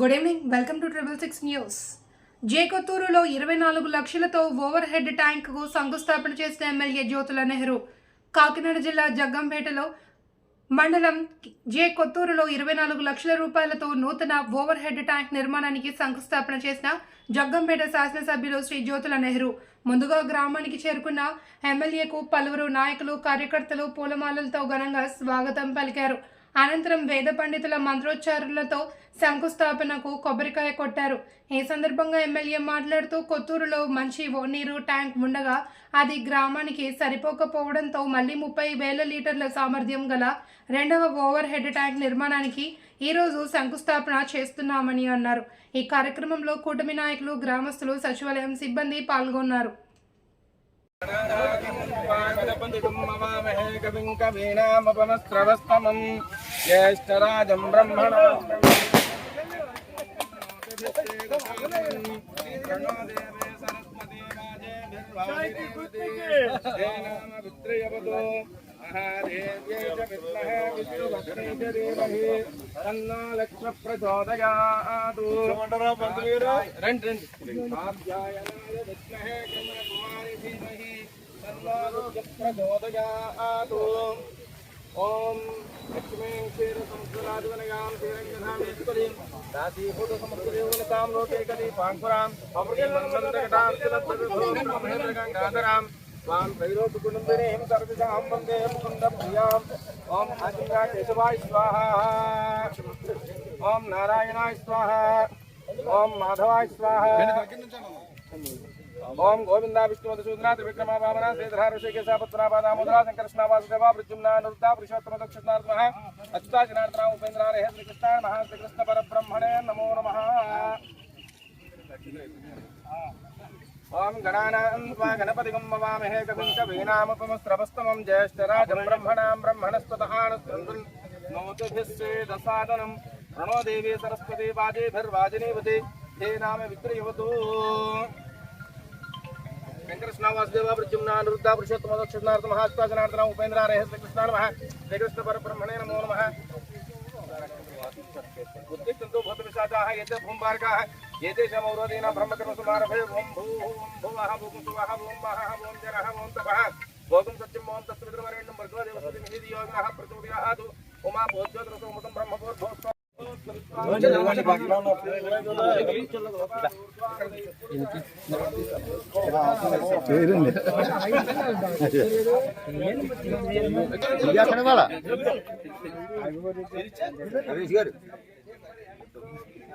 Good evening welcome to triple six news J కొత్తూరులో ఇరవై నాలుగు లక్షలతో ఓవర్ హెడ్ ట్యాంకుకు శంకుస్థాపన చేసిన ఎమ్మెల్యే జ్యోతుల నెహ్రూ కాకినాడ జిల్లా జగ్గంపేటలో మండలం జే కొత్తూరులో ఇరవై నాలుగు లక్షల రూపాయలతో నూతన ఓవర్ హెడ్ ట్యాంక్ నిర్మాణానికి శంకుస్థాపన చేసిన జగ్గంపేట శాసనసభ్యులు శ్రీ జ్యోతుల నెహ్రూ. ముందుగా గ్రామానికి చేరుకున్న ఎమ్మెల్యేకు పలువురు నాయకులు కార్యకర్తలు పూలమాలలతో ఘనంగా స్వాగతం పలికారు. అనంతరం వేద పండితుల మంత్రోచ్చారణలతో శంకుస్థాపనకు కొబ్బరికాయ కొట్టారు. ఈ సందర్భంగా ఎమ్మెల్యే మాట్లాడుతూ కొత్తూరులో మంచి ఓ నీరు ట్యాంక్ ఉండగా అది గ్రామానికి సరిపోకపోవడంతో మళ్ళీ ముప్పై వేల లీటర్ల సామర్థ్యం గల రెండవ ఓవర్ హెడ్ ట్యాంక్ నిర్మాణానికి ఈరోజు శంకుస్థాపన చేస్తున్నామని అన్నారు. ఈ కార్యక్రమంలో కూటమి నాయకులు గ్రామస్తులు సచివాలయం సిబ్బంది పాల్గొన్నారు. ज्येष्ठराजं ब्रह्मणा। लक्ष्मप्रचोदयात् रण् रण् काव्यायनाय विद्महे क्रमकुमारि धीमहि तन्नो ఓం లక్ష్మీం క్షీర పాంకురాం గంగాధరాం స్వాం త్రైలోక కుటుంబినీం వందే ముకుంద ఓం ఆచంగా కేశవాయ స్వాహా. ఓం నారాయణాయ స్వాహ. ఓం మాధవాయ స్వాహ. ओम गोविंदा विष्णु मधुसूदनाथ त्रिविक्रमा वामना श्रीधरा ऋषिकेशा पद्मनाभा दामोदरा शंकरष्णा वासुदेवा प्रद्युम्ना अनुरुद्धा पुरुषोत्तम दक्षिणार्मः अच्युता जनार्दना उपेन्द्रा रे श्रीकृष्णाय नमः श्रीकृष्ण परब्रह्मणे नमो नमः। ओम गणानां त्वा गणपतिगं मवामहे कविं कवीनामुपमस्रवस्तमं ज्येष्ठराजं ब्रह्मणां ब्रह्मणस्पतः नोतिभिस्सेदसादनं प्रणो देवी सरस्वती वाजेभिर्वाजिनीवती हे नाम विक्रयवतु वेंकटकृष्ण वासुदेव प्रद्युम्न अनिरुद्ध, पुरुषोत्तम दक्षिणार्थ महास्ता जनार्दन उपेन्द्र हरे हस्त कृष्ण नमः श्रीकृष्ण परब्रह्मणे नमो नमः। बुद्धिस्तंतो भूत विशाचाः यद् भूम्बार्काः ये ते शमौरोदीन ब्रह्मकर्म सुमारभे ओं भूः ओं भुवः भूकं सुवः ओं वहः ओं जरः ओं तपः। भोगं सत्यं ओं तत्त्वविद्रवरेण्यं भर्गवदेवसतिमिहि योगिनः प्रचोदयात् उमा भोज्योतिरसोमुतं ब्रह्मभोर्भोस्त्वा ప్రచోదయాతు ఉమా భోజ్యోతిరసోమృతం గారు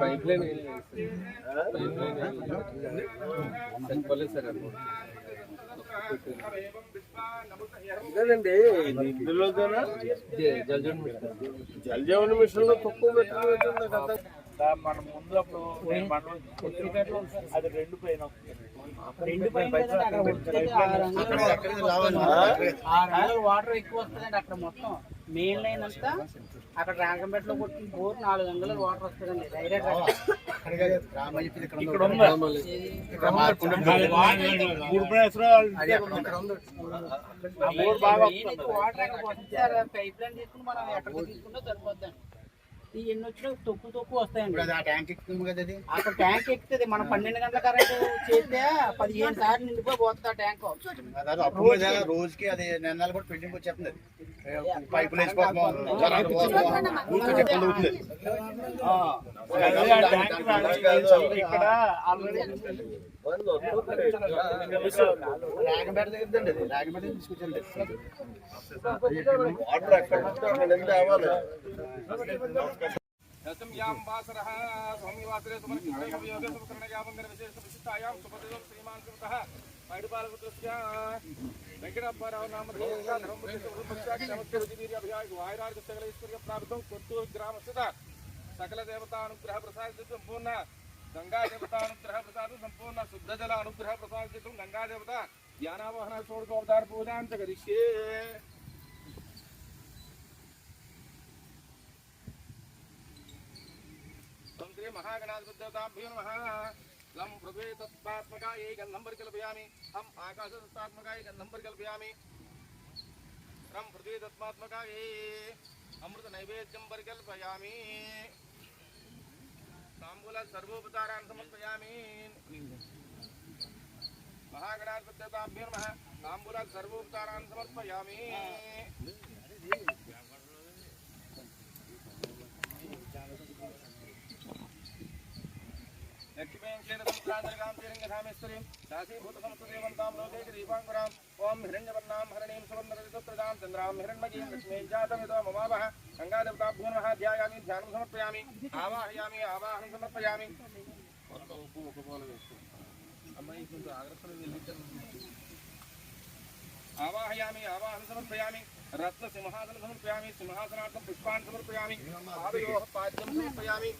పైప్ లైన్ చెప్పలేదు సార్. ఇదేనండి ఇందులోదేనా? జల్జన్ జల్జీవన మిషన్. లో తక్కువ పెట్టిన కదా? మన ముందు అప్పుడు మనం అది రెండు పైన. రెండు పైన వాటర్ ఎక్కువ వస్తుందండి అక్కడ మొత్తం. మెయిన్ లైన్ అంతా అక్కడ రాగంపేటలో కొట్టిన బోర్ నాలుగు వందల వాటర్ వస్తుందండి డైరెక్ట్ ఇక్కడ వాటర్ పైప్ లైన్ తీసుకుని మనం ఎక్కడ తీసుకున్నా సరిపోద్దండి. ఈ ఎన్ని వచ్చినా తక్కువ తక్కువ వస్తాయండి. అక్కడ ట్యాంక్ ఎక్కుతుంది. మనం పన్నెండు గంటల కరెంట్ చేస్తే పదిహేను సార్లు నిండిపోయి పోతుంది ఆ ట్యాంక్. రోజుకి. అది నెలలు కూడా పెండింగ్ వచ్చేస్తుంది పైపులు వేసిపోతున్నాం జనాలు పోతున్నాం. ఊరికే చెప్పుకుంటూ అవుతుంది. ఇక్కడ ఆల్రెడీ రాగంపేట దశమ్యాం వాసరః స్వామివాసరే సుమర్కృష్ణయోగే సుమకరణయామంగర విశేష విశిష్టాయాం శ్రీమాన్ వాయురార్గ సకల ఈశ్వర్య కొత్తూరు గ్రామస్థిత సకల దేవతానుగ్రహ ప్రసాద సంపూర్ణ गंगा देवता अनुग्रह प्रसाद, संपूर्ण शुद्ध जल अनुग्रह प्रसाद से तुम गंगा देवता, ज्ञानावहन छोड़ अवतार पूजा अंत करिष्ये। तुम लम हम आकाशतत्त्वात्मकायै गन्धं परिकल्पयामि रम प्रभे अमृत तांबूलात सर्वोपचारान समर्पयामि महागणाधिपत्यताभ्यर्मः तांबूलात समर्पयामि लक्ष्मीं क्षेत्रं प्रान्तरिकां तिरङ्गधामेश्वरीं క్షీరసముద్రాంతరికాం శ్రీరంగధామేశ్వరీం దాసీభూతసంస్థదేవంతాం లోకైక దీపాంకురాం ఓం హిరణ్యవర్ణాం హరణీం సువర్ణరజతోత్రదాం చంద్రాం హిరణ్మయీం లక్ష్మీం జాతమిదో మమావహ గంగాదేవతాభ్యో నమః ధ్యాయామి ధ్యానం సమర్పయామి ఆవాహయామి ఆవాహనం సమర్పయామి అమ్మాయి కొంచెం ఆగ్రహం వెళ్ళించాను ఆవాహయామి ఆవాహన సమర్పయామి రత్న సింహాసన సమర్పయామి సింహాసనార్థం పుష్పాన్ని సమర్పయామి పాదయోః పాద్యం సమర్పయామి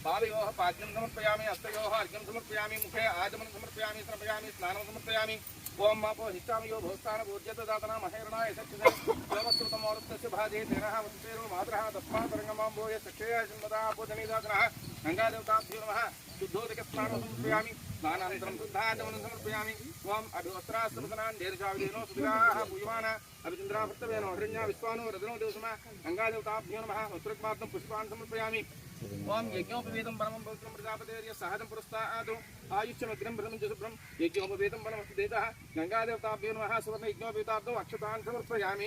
पादयोः पाद्यं समर्पयामि, हस्तयोः अर्घ्यं समर्पयामि, मुखे आचमनं समर्पयामि श्रमयामि स्नानं समर्पयामि। ओम मापो हिष्टामि, यो भोस्तान पूज्यत दातना महेरणाय सक्षितमोरस्तस्य भाजे, तेनः वसुतेरो मातरः तस्मात् रङ्गमाम्बो यः सक्षया जन्मदा अपोधनी दातनः गङ्गादेवताभ्यो नमः। शुद्धोदकस्नानं समर्पयामि। స్నానానంతరం శుద్ధాచమనం సమర్పయామి ఓం అభివస్త్రాస్తమసనాన్ దీర్ఘావిధేనో సుధిరాः పూయమాన అభిచంద్రాభర్తవేనో హృణ్యా విశ్వానో రదనో దేవసమ గంగాదేవతాభ్యో నమః వస్త్రక్మార్థం పుష్పాన్ సమర్పయామి ఓం యజ్ఞోపవేదం పరమం పవిత్రం ప్రజాపతేర్య సహజం పురస్తాదు ఆయుష్యమగ్రం ప్రథమం శుభ్రం యజ్ఞోపవేదం పరమస్తు దేత గంగాదేవతాభ్యో నమః సువర్ణ యజ్ఞోపేతార్థం అక్షతాన్ సమర్పయామి